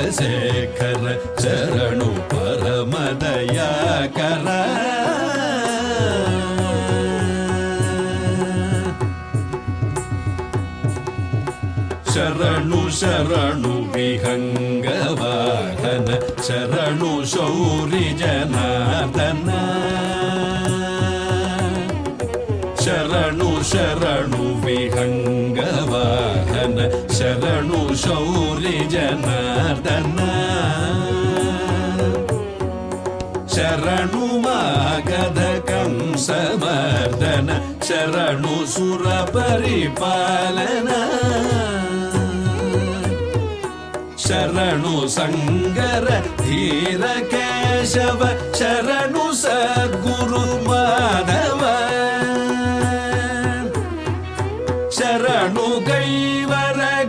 ರಾಜಶೇಖರ ಶರಣು ಪರಮದಯಾಕರ ಶರಣು ಶರಣು ವಿಹಂಗವಾಹನ ಶರಣು ಶೌರಿ ಜನಾರ್ದನ ಶರಣು ಶರಣು ವಿಹಂಗವಾಹನ ಶರಣು ಶೌರಿ ಜನಾರ್ದನ ಶರಣು ಮಾಗಧ ಕಂಸಮರ್ದನ ಶರಣು ಸುರ ಪರಿಪಾಲನ ಶರಣು ಸಂಗರ ಧೀರ ಕೇಶವ ಶರಣು ಸದ್ಗುರು ಮಾಧವ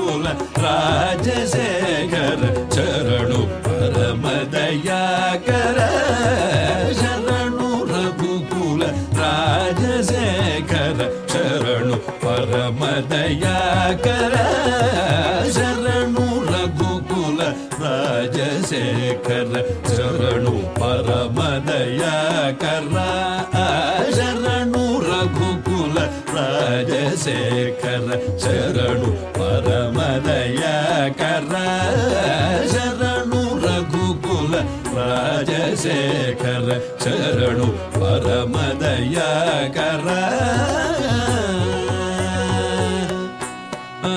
కుల రాజశేఖర చరణు పరమదయాకర శరణు రఘుకుల రాజశేఖర శరణు పరమదయాకర శరణు రఘుకుల రాజశేఖర శరణు పరమదయాకర శరణ மூல ராஜசேகர சரணு பரமதய கர. சரணு ரகுகுல ராஜசேகர சரணு பரமதய கர. ஆ